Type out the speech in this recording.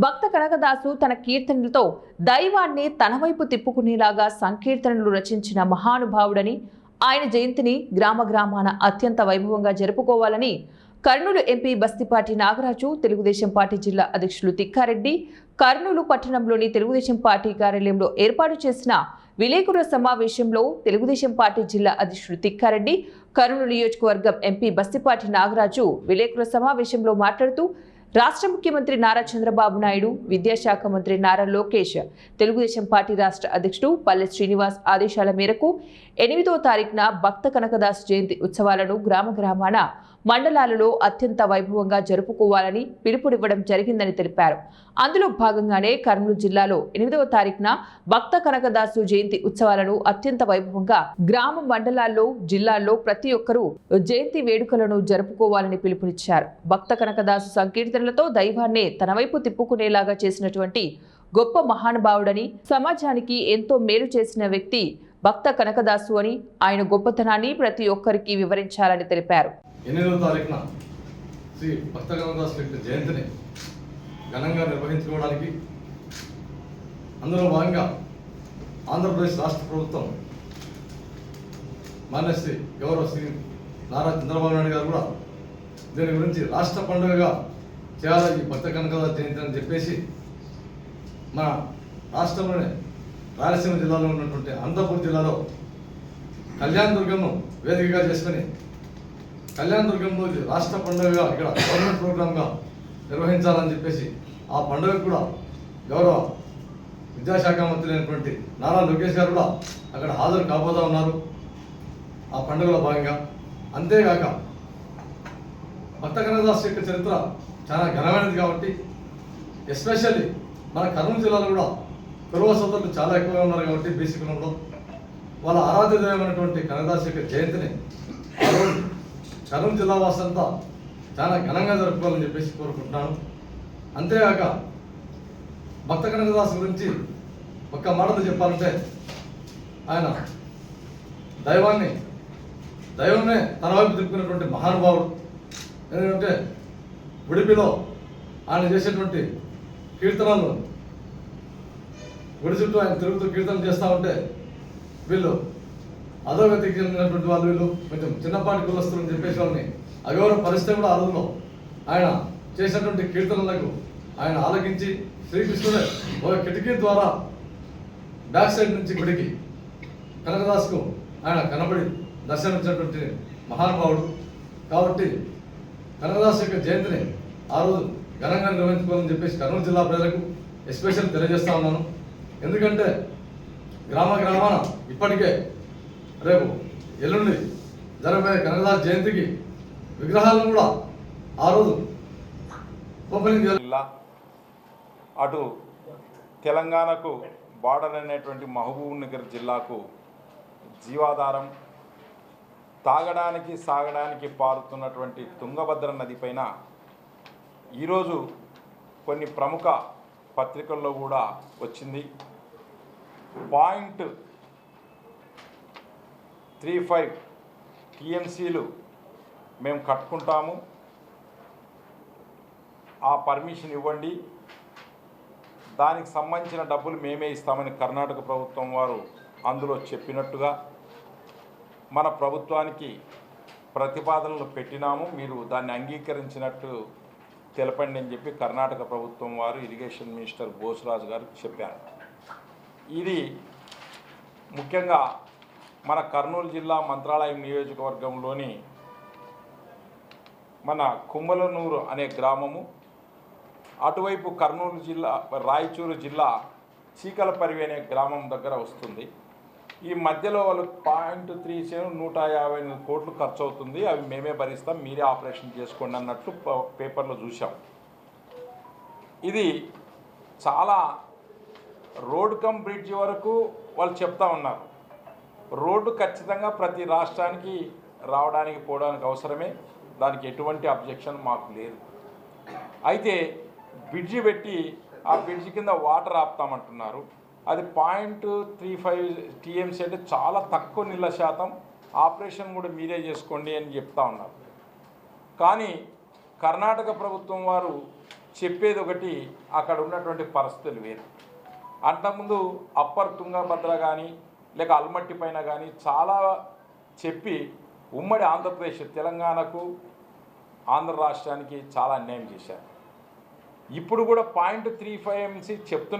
భక్త కనకదాసు తన కీర్తనలతో దైవాన్ని తన వైపు తిప్పుకునేలాగా సంకీర్తనలు రచించిన మహానుభావుడని ఆయన జయంతిని గ్రామ గ్రామాన అత్యంత వైభవంగా జరుపుకోవాలని కర్నూలు ఎంపీ బస్తిపాటి నాగరాజు తెలుగుదేశం పార్టీ జిల్లా అధ్యక్షులు తిక్కారెడ్డి కర్నూలు పట్టణంలోని తెలుగుదేశం పార్టీ కార్యాలయంలో ఏర్పాటు చేసిన విలేకరుల సమావేశంలో తెలుగుదేశం పార్టీ జిల్లా అధ్యక్షుడు తిక్కారెడ్డి కర్నూలు నియోజకవర్గం ఎంపీ బస్తిపాటి నాగరాజు విలేకరుల సమావేశంలో మాట్లాడుతూ రాష్ట్ర ముఖ్యమంత్రి నారా చంద్రబాబు నాయుడు విద్యాశాఖ మంత్రి నారా లోకేష్ తెలుగుదేశం పార్టీ రాష్ట్ర అధ్యక్షుడు పల్లె శ్రీనివాస్ ఆదేశాల మేరకు ఎనిమిదో తారీఖున భక్త కనకదాస్ జయంతి ఉత్సవాలను గ్రామ గ్రామాన మండలాలలో అత్యంత వైభవంగా జరుపుకోవాలని పిలుపునివ్వడం జరిగిందని తెలిపారు. అందులో భాగంగానే కర్నూలు జిల్లాలో ఎనిమిదవ తారీఖున భక్త కనకదాసు జయంతి ఉత్సవాలను అత్యంత వైభవంగా గ్రామ మండలాల్లో జిల్లాల్లో ప్రతి ఒక్కరూ జయంతి వేడుకలను జరుపుకోవాలని పిలుపునిచ్చారు. భక్త కనకదాసు సంకీర్తనలతో దైవాన్నే తన వైపు తిప్పుకునేలాగా చేసినటువంటి గొప్ప మహానుభావుడని సమాజానికి ఎంతో మేలు చేసిన వ్యక్తి భక్త కనకదాసు అని ఆయన గొప్పతనాన్ని ప్రతి ఒక్కరికి వివరించాలని తెలిపారు. ఎనిమిదవ తారీఖున శ్రీ భక్త కనకదాసు యొక్క జయంతిని ఘనంగా నిర్వహించుకోవడానికి అందులో భాగంగా ఆంధ్రప్రదేశ్ రాష్ట్ర ప్రభుత్వం మాన్యశ్రీ గౌరవ శ్రీ నారా చంద్రబాబు నాయుడు గారు కూడా దీని గురించి రాష్ట్ర పండుగగా చేయాలి ఈ భక్త కనకదాస్ జయంతి అని చెప్పేసి మన రాష్ట్రంలోనే రాయలసీమ జిల్లాలో ఉన్నటువంటి అనంతపూర్ జిల్లాలో కళ్యాణ దుర్గంను వేదికగా చేసుకొని కళ్యాణ దుర్గంలో రాష్ట్ర పండుగగా ఇక్కడ గవర్నమెంట్ ప్రోగ్రామ్గా నిర్వహించాలని చెప్పేసి ఆ పండుగ కూడా గౌరవ విద్యాశాఖ మంత్రి అయినటువంటి నారా లోకేష్ గారు కూడా అక్కడ హాజరు కాబోతా ఉన్నారు. ఆ పండుగలో భాగంగా అంతేగాక భక్త కనకదాస్ యొక్క చరిత్ర చాలా ఘనమైనది కాబట్టి ఎస్పెషల్లీ మన కర్నూలు జిల్లాలో కూడా కురవ సోదరులు చాలా ఎక్కువగా ఉన్నారు కాబట్టి బీసీ కులంలో వాళ్ళ ఆరాధ్యదైవమైనటువంటి కనకదాస్ యొక్క జయంతిని ఆ కర్నూలు జిల్లా వాసంతా చాలా ఘనంగా జరుపుకోవాలని చెప్పేసి కోరుకుంటున్నాను. అంతేగాక భక్త కనకదాస్ గురించి ఒక్క మాటలు చెప్పాలంటే ఆయన దైవాన్ని దైవమే తన వైపు తిప్పుకున్నటువంటి మహానుభావుడు. ఎందుకంటే ఉడిపిలో ఆయన చేసేటువంటి కీర్తనలు గుడి చుట్టూ ఆయన తిరుగుతూ కీర్తన చేస్తూ ఉంటే వీళ్ళు అధోగతికి చెందినటువంటి వాళ్ళు వీళ్ళు కొంచెం చిన్నపాటి కులస్తులు అని చెప్పేసి వాళ్ళని అగౌరవ పరిస్థితి కూడా అరుదులో ఆయన చేసినటువంటి కీర్తనలకు ఆయన ఆలకించి శ్రీకృష్ణుడే ఒక కిటికీ ద్వారా బ్యాక్ సైడ్ నుంచి గుడికి కనకదాస్కు ఆయన కనబడి దర్శనమిచ్చినటువంటి మహానుభావుడు. కాబట్టి కనకదాస్ యొక్క జయంతిని ఆ రోజు ఘనంగా నిర్వహించుకోవాలని చెప్పేసి కర్నూలు జిల్లా ప్రజలకు ఎస్పెషల్ తెలియజేస్తా ఉన్నాను. ఎందుకంటే గ్రామ గ్రామాన ఇప్పటికే రేపు ఎల్లుండి జరగబోయే కనకదాస్ జయంతికి విగ్రహాలను కూడా ఆ రోజు ఓపెనింగ్ జిల్లా అటు తెలంగాణకు బార్డర్ అనేటువంటి మహబూబ్ నగర్ జిల్లాకు జీవాధారం తాగడానికి సాగడానికి పారుతున్నటువంటి తుంగభద్ర నది పైన ఈరోజు కొన్ని ప్రముఖ పత్రికల్లో కూడా వచ్చింది. పాయింట్ త్రీ ఫైవ్ టీఎంసీలు మేము కట్టుకుంటాము. ఆ పర్మిషన్ ఇవ్వండి. దానికి సంబంధించిన డబ్బులు మేమే ఇస్తామని కర్ణాటక ప్రభుత్వం వారు అందులో చెప్పినట్టుగా మన ప్రభుత్వానికి ప్రతిపాదనలు పెట్టినాము. మీరు దాన్ని అంగీకరించినట్టు తెలపండి అని చెప్పి కర్ణాటక ప్రభుత్వం వారు ఇరిగేషన్ మినిస్టర్ బోసరాజు గారు చెప్పారు. ఇది ముఖ్యంగా మన కర్నూలు జిల్లా మంత్రాలయం నియోజకవర్గంలోని మన కుమ్మలనూరు అనే గ్రామము. అటువైపు కర్నూలు జిల్లా రాయచూరు జిల్లా చీకలపరివి అనే గ్రామం దగ్గర వస్తుంది. ఈ మధ్యలో వాళ్ళు పాయింట్ త్రీ సెవెన్ నూట యాభై ఎనిమిది కోట్లు ఖర్చు అవుతుంది అవి మేమే భరిస్తాం మీరే ఆపరేషన్ చేసుకోండి అన్నట్లు పేపర్లో చూసాం ఇది చాలా రోడ్ కమ్ బ్రిడ్జ్ వరకు వాళ్ళు చెప్తా ఉన్నారు. రోడ్డు ఖచ్చితంగా ప్రతి రాష్ట్రానికి రావడానికి పోవడానికి అవసరమే. దానికి ఎటువంటి అబ్జెక్షన్ మాకు లేదు. అయితే బ్రిడ్జి పెట్టి ఆ బ్రిడ్జి కింద వాటర్ ఆపుతామంటున్నారు. అది పాయింట్ త్రీ ఫైవ్ టీఎంసీ అంటే చాలా తక్కువ నీళ్ళ శాతం ఆపరేషన్ కూడా మీరే చేసుకోండి అని చెప్తా ఉన్నారు. కానీ కర్ణాటక ప్రభుత్వం వారు చెప్పేది ఒకటి అక్కడ ఉన్నటువంటి పరిస్థితులు వేరు. అంతకుముందు అప్పర్ తుంగభద్ర కానీ లేక అల్మట్టి పైన కానీ చాలా చెప్పి ఉమ్మడి ఆంధ్రప్రదేశ్ తెలంగాణకు ఆంధ్ర రాష్ట్రానికి చాలా అన్యాయం చేశారు. ఇప్పుడు కూడా పాయింట్ త్రీ ఫైవ్ ఎంసీ చెప్తున్న